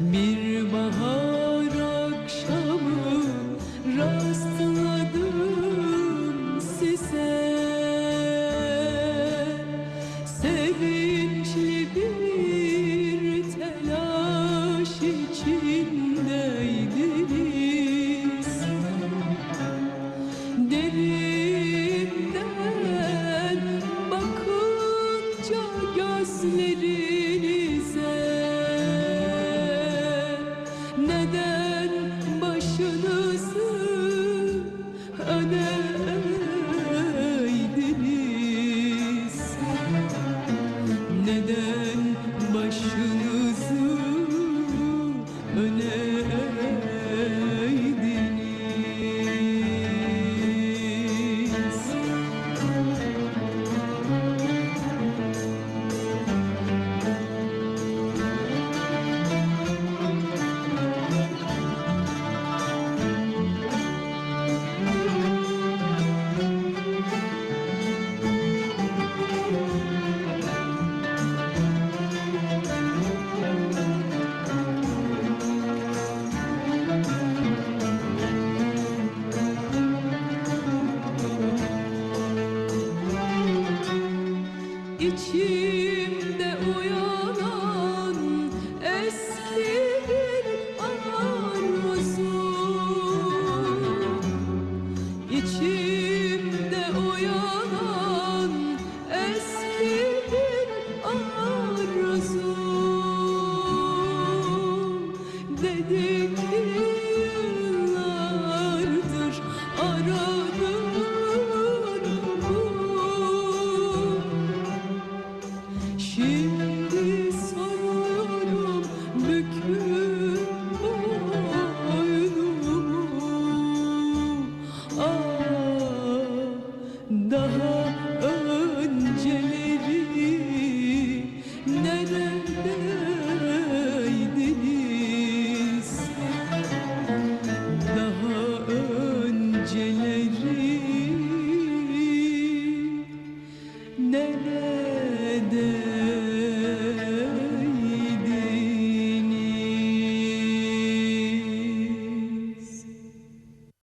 Bir bahar akşamı rastladım size. Sevinçli bir telaş içindeydiniz Derinden bakınca gözlerim haydi